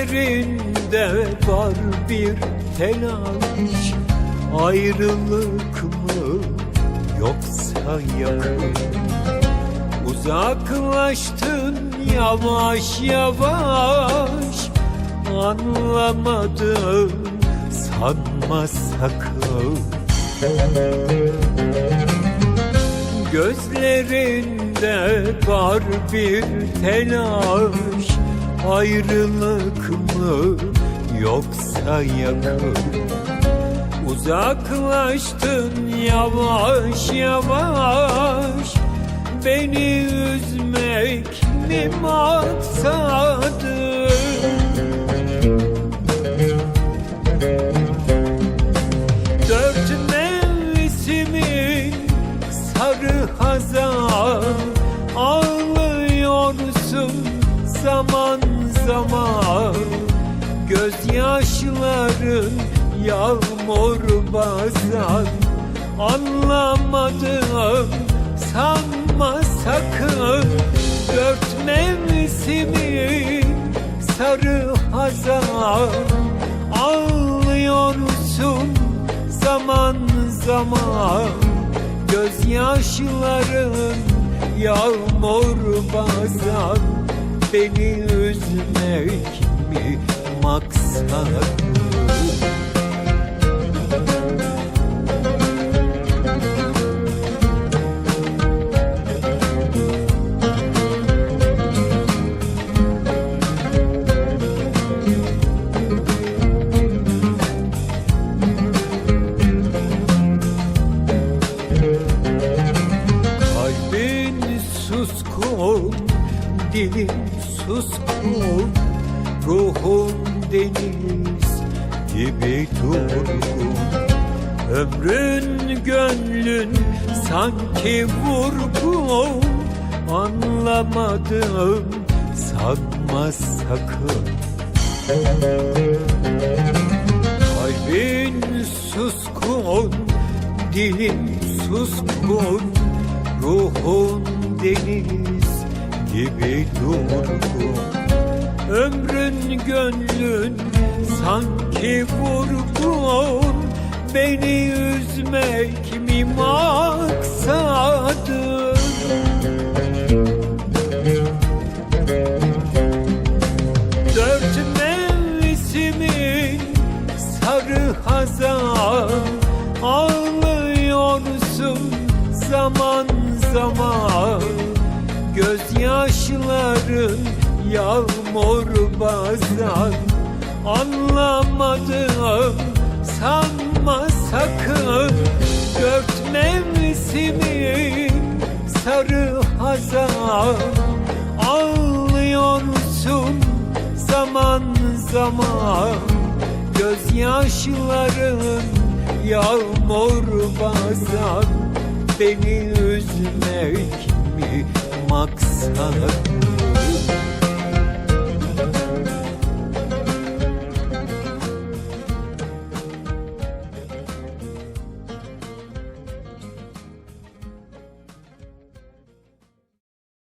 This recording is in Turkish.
Gözlerinde var bir telaş. Ayrılık mı yoksa yakın Uzaklaştın yavaş yavaş. Anlamadım sanma sakın Gözlerinde var bir telaş. Ayrılık yoksa yakın. Uzaklaştın yavaş yavaş. Beni üzmek mi maksadın Gözyaşların yağmur bazen Anlamadım sanma sakın. Dört mevsimin sarı hazan Ağlıyorsun zaman zaman. Gözyaşların yağmur bazen Beni üzmek mi Kalbin suskun, dilin suskun Ruhun deniz gibi durgun Ömrün gönlün sanki vurgun Anlamadım sanma sakın. Kalbin suskun, dilin suskun. Ruhun deniz gibi durgun Ömrün gönlün sanki vurgun. Beni üzmek mi maksadın? Dört mevsimin sarı hazan. Ağlıyorsun zaman zaman. Gözyaşların yağmur bazen. Anlamadım sanma sakın. Dört mevsimin sarı hazan. Ağlıyorsun zaman zaman. Gözyaşların yağmur bazen. Beni üzmek mi maksadın